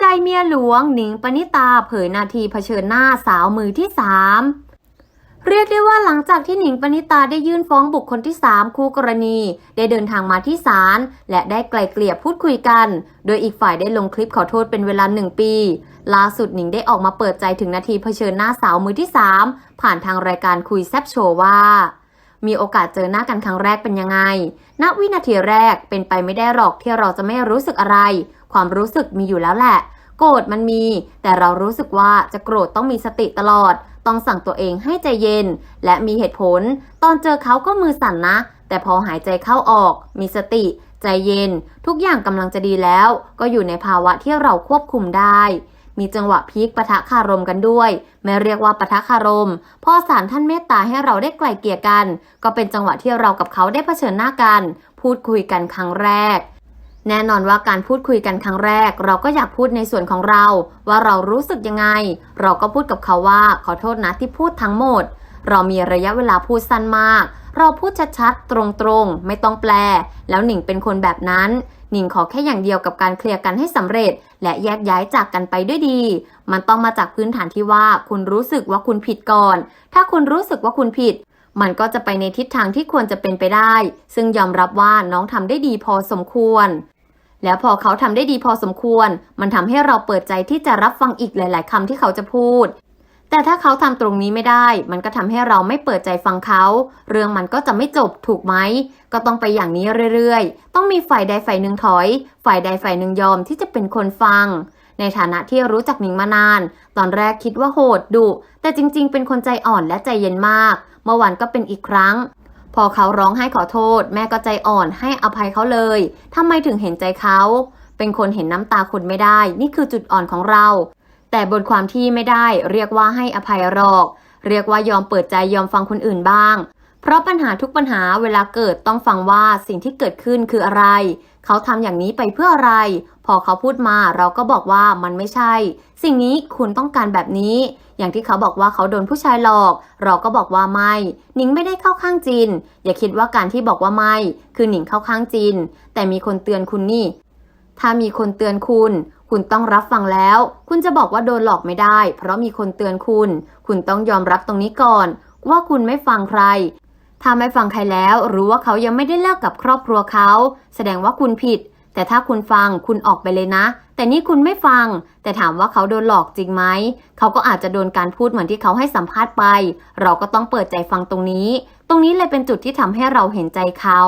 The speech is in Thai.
ใจเมียหลวงหนิงปณิตาเผยนาทีเผชิญหน้าสาวมือที่สามเรียกได้ว่าหลังจากที่หนิงปณิตาได้ยื่นฟ้องบุคคลที่ 3 คู่กรณี ได้เดินทางมาที่ศาลและได้ไกลเกลี่ยพูดคุยกัน โดยอีกฝ่ายได้ลงคลิปขอโทษเป็นเวลาหนึ่งปี ล่าสุดหนิงได้ออกมาเปิดใจถึงนาทีเผชิญหน้าสาวมือที่ 3 ผ่านทางรายการคุยแซบโชว์ว่า มีโอกาสเจอหน้ากันครั้งแรกเป็นยังไง ณ วินาทีแรกเป็นไปไม่ได้หรอกที่เราจะไม่รู้สึกอะไร ความรู้สึกมีอยู่แล้วแหละ โกรธมันมี แต่เรารู้สึกว่าจะโกรธต้องมีสติตลอด ต้องสั่งตัวเองให้ใจเย็น และมีเหตุผล ตอนเจอเขาก็มือสั่นนะ แต่พอหายใจเข้าออก มีสติ ใจเย็น ทุกอย่างกำลังจะดีแล้ว ก็อยู่ในภาวะที่เราควบคุมได้ มีจังหวะพีคปะทะคารมกันด้วย ไม่เรียกว่าปะทะคารมพอศาลท่านเมตตาให้เราได้ไกล่เกลี่ยกัน ก็เป็นจังหวะที่เรากับเขาได้เผชิญหน้ากัน พูดคุยกันครั้งแรก แน่นอนว่าการพูดคุยกันครั้งแรก เราก็อยากพูดในส่วนของเรา ว่าเรารู้สึกยังไง เราก็พูดกับเขาว่าขอโทษนะที่พูดทั้งหมด เรามีระยะเวลาพูดสั้นมาก เราพูดชัดๆตรงๆ ไม่ต้องแปล แล้วหนิงเป็นคนแบบนั้นหนิงขอแค่อย่างเดียวกับการเคลียร์กันให้สำเร็จ และแยกย้ายจากกันไปด้วยดี มันต้องมาจากพื้นฐานที่ว่าคุณรู้สึกว่าคุณผิดก่อน ถ้าคุณรู้สึกว่าคุณผิด มันก็จะไปในทิศทางที่ควรจะเป็นไปได้ ซึ่งยอมรับว่าน้องทำได้ดีพอสมควร แล้วพอเขาทำได้ดีพอสมควร มันทำให้เราเปิดใจที่จะรับฟังอีกหลาย ๆคำที่เขาจะพูด แต่ถ้าเขาทำตรงนี้ไม่ได้ มันก็ทำให้เราไม่เปิดใจฟังเขา เรื่องมันก็จะไม่จบถูกไหม ก็ต้องไปอย่างนี้เรื่อยๆ ต้องมีฝ่ายใดฝ่ายหนึ่งถอย ฝ่ายใดฝ่ายหนึ่งยอมที่จะเป็นคนฟัง ในฐานะที่รู้จักหนิงมานาน ตอนแรกคิดว่าโหดดุ แต่จริงๆ เป็นคนใจอ่อนและใจเย็นมาก เมื่อวานก็เป็นอีกครั้ง พอเขาร้องให้ขอโทษ แม่ก็ใจอ่อนให้อภัยเขาเลยทำไมถึงเห็นใจเขา เป็นคนเห็นน้ำตาคนไม่ได้ นี่คือจุดอ่อนของเรา แต่บนความที่ไม่ได้เรียกว่าให้อภัยหรอก เรียกว่ายอมเปิดใจยอมฟังคนอื่นบ้าง เพราะปัญหาทุกปัญหาเวลาเกิดต้องฟังว่าสิ่งที่เกิดขึ้นคืออะไร เขาทำอย่างนี้ไปเพื่ออะไร พอเขาพูดมาเราก็บอกว่ามันไม่ใช่ สิ่งนี้คุณต้องการแบบนี้ อย่างที่เขาบอกว่าเขาโดนผู้ชายหลอก เราก็บอกว่าไม่ หนิงไม่ได้เข้าข้างจิน อย่าคิดว่าการที่บอกว่าไม่ คือหนิงเข้าข้างจิน แต่มีคนเตือนคุณนี่ถ้ามีคนเตือนคุณ คุณต้องรับฟังแล้ว คุณจะบอกว่าโดนหลอกไม่ได้ เพราะมีคนเตือนคุณ คุณต้องยอมรับตรงนี้ก่อน ว่าคุณไม่ฟังใคร ถ้าไม่ฟังใครแล้ว รู้ว่าเขายังไม่ได้เลิกกับครอบครัวเขา แสดงว่าคุณผิด แต่ถ้าคุณฟังคุณออกไปเลยนะ แต่นี่คุณไม่ฟัง แต่ถามว่าเขาโดนหลอกจริงไหม เขาก็อาจจะโดนการพูดเหมือนที่เขาให้สัมภาษณ์ไป เราก็ต้องเปิดใจฟังตรงนี้ ตรงนี้เลยเป็นจุดที่ทำให้เราเห็นใจเขา